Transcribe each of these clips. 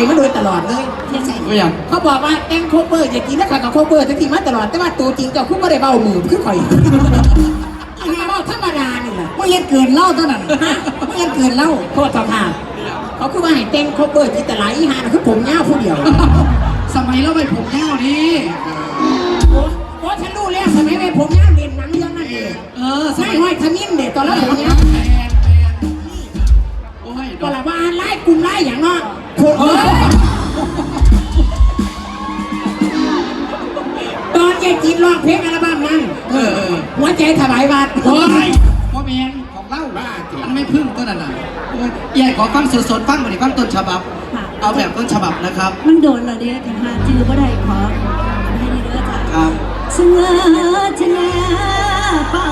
สงสัยในใจมาโดยตลอดเลยยังไงก็อย่างเขาบอกว่าแตงโคเบอร์อย่ากินนะคะกับโคเบอร์ทั้งทีมาตลอดแต่ว่าตัวจริงเจ้าคุณไม่ได้เบามือคือข่อยอีหาเบาธรรมดานี่แหละไม่ยันเกินเล่าเท่านั้นไม่ยันเกินเล่าโทษต่อค่ะเขาคือว่าให้แตงโคเบอร์ที่ตลาดอีหาน่ะคือผมยาวผู้เดียว สมัยเราไปผมยาวนี่โอ้โหฉันรู้แล้วสมัยไปผมยาวเรียนหนังเรื่องนั้นเองเออสใช่มัยห้อยขมิ้นเด็ตอนนั้นผมยาวแมนแมนโอ้ยดก็อกละว่าไล่กลุ่มไล่อย่างเนาะ โคตรตอนยายจีนร้องเพลงอัลบั้มนั้นเออเออหัวใจถวายบาทโอ้ยพ่อแมนของเล่ามันไม่พึ่งต้นน่ะโอ้ยใหญ่ขอฟังสดๆฟังมาดิฟังต้นฉบับ ค่ะเอาแบบต้นฉบับนะครับมันโดนเหรอเด้กันหาจือบ่ได้ขอให้ดีเด้อจ้ะ ครับเชื่อชนะเฝ้า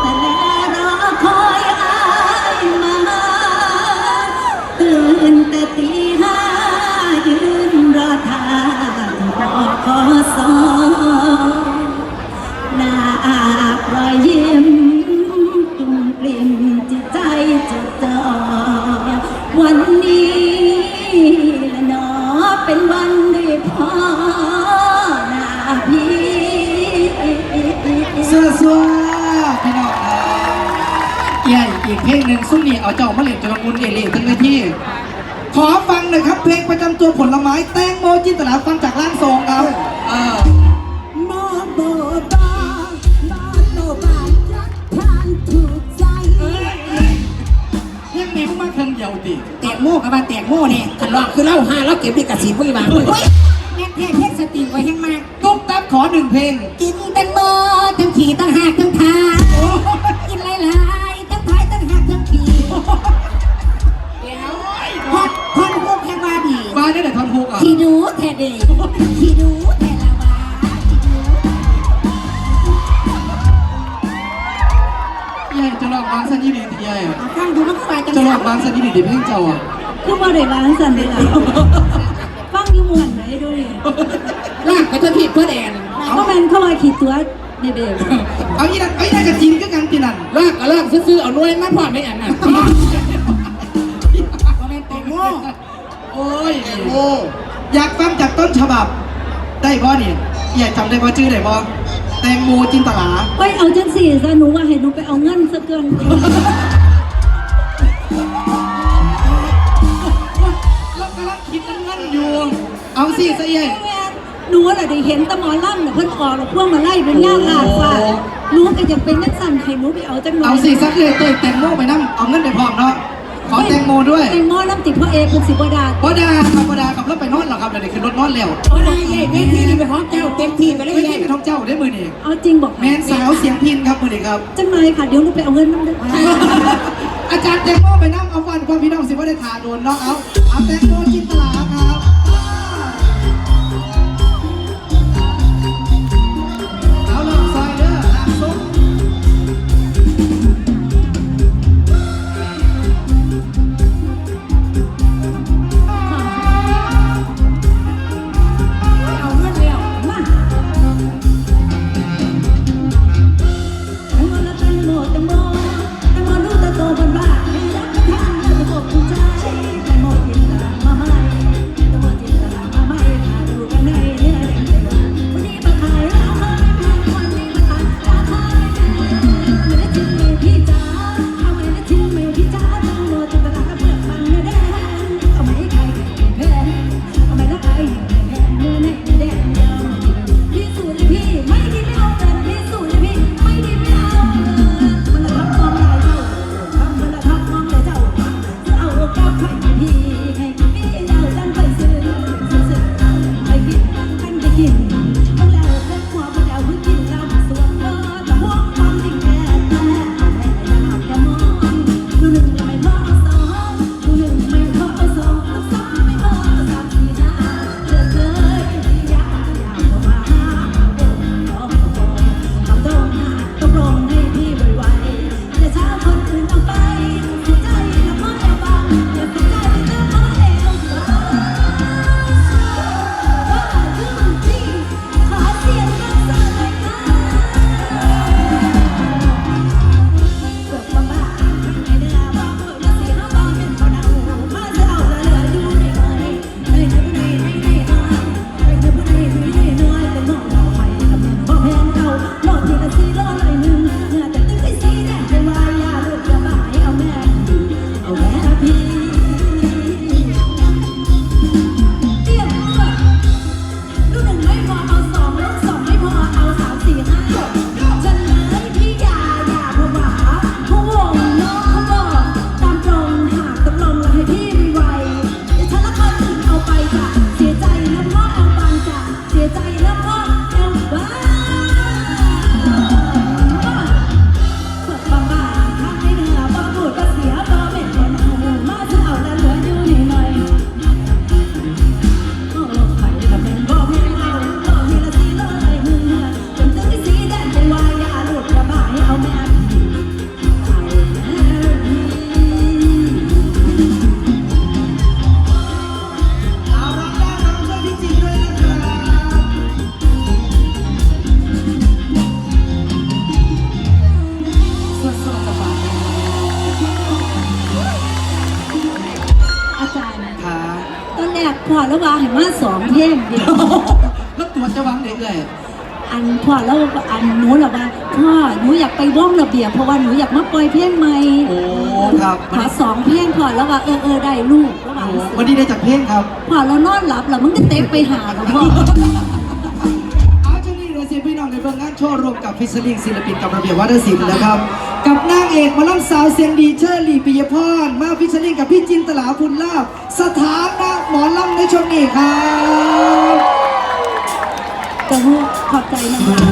แต่แลรอคอยอา เพลงหนึ่งซุ้มนี่เอาเจ้ามาเล่นจนละมุนเอเล่ทั้งเวทีขอฟังหน่อยครับ เพลงประจำตัวผลไม้แตงโมจินตลาฟังจากร่างทรงครับเออมอโบบามอโบบาจักทานถูกใจเพลงนี้มึงมาเครื่องเดียวดิแตกโม่กับว่าแตกโม่เนี่ยขันลอกคือเล่าห้าแล้วเก็บดิกระสีผู้บางเลยแม่เทพเทพสติไว้แห้งมากตุ๊กตับขอหนึ่งเพลง กินแตงโมทั้งขี่ทั้งหักทั้ง ดูแท้เด็กขี่ดูแท้ละวาขี่ดูใหญ่จะลองบางสันยี่ดีที่ใหญ่อะเอาฟังดูมันก็ไปจังจะลองบางสันยี่ดีดิเพลงเจ้าอะคือบ่ได้วางสันเด้ล่ะฟังอยู่ม่วนไหนดูดิลากไปจนผิดเพื่อนแอนว่ามันเข้ามาขี่ตัวเด็กเอาอีนั่นเอาอีนั่นกับจีนก็กันจีนั่นลากก็ลากซื้อๆเอาหน่วยมาพร้อมไม่อันน่ะบ่แม่นแตงโมโอ้ยโอ้ อยากฟังจากต้นฉบับ ได้บ่เนี่ยใหญ่จำได้บ่ชื่อได้บ่แตงโมจินตลาๆเอ้ยเอาจังสี่ซะหนูว่าให้หนูไปเอาเงินซะเกินเรากำลังคิดเงินอยู่ เอาสิซะใหญ่หนูน่ะได้เห็นแตะหมอล่ำน่ะเพิ่นออกแล้วพวกมาไล่เป็นย่างอาดว่าหนูก็ยังเป็นนักสั่นให้หนูไปเอาจังหน่อยเอาสิสักเลยเต้ยแตงโมไปนั่เอาเงินไปพร้อมเนาะขอแตงโมด้วยแตงโมน้ำติดพ่อเอเป็นสิบดาบ่ดา นอนหรอครับเดี๋ยวนี้ขึ้นรถนอนแล้วโอ้ยเย่เวทีนี่เป็นของเจ้าเต็มที่ไปเลยไม่เย่ใช่เป็นท้องเจ้าได้มือนี่เอาจริงบอกแมนสาวเสียงพินครับมือนี่ครับจังหน่อยค่ะเดี๋ยวหนูไปเอาเงินน้ำเด้ออาจารย์แตงโมไปนั่งเอาฟันความพี่น้องสิว่าได้ทาโดนเนาะเอาเอาแตงโมจินตลาครับเอา แล้วว่าให้มาสองเพลงเดียวแล้วตัวจะวางเด็กเลยอันพ่อแล้วอันหนูละว่าพ่อหนูอยากไปว่องระเบียบเพราะว่าหนูอยากมาปล่อยเพลงใหม่โอ้ครับขอสองเพลงพ่อแล้วว่าเออเออได้ลูกแล้วว่าโอ้วันนี้ได้จากเพลงครับพ่อเรานอนหลับแล้วมึงก็เต็กไปหาแล้วพ่อเอาเจ้านี่เลยสิพี่น้องในเบื้องงานโชว์รวมกับพิศลิงศิลปินกับระเบียบวัฒนศิลป์นะครับ กับนางเอกหมาล่ำสาวเสียงดีเชอร์ลีปิยพรมาพิศลิงกับพี่จินตลาพุนลาบสถานะ หมอลำในช่วงนี้ครับแต่ว่าขอบใจนะคะ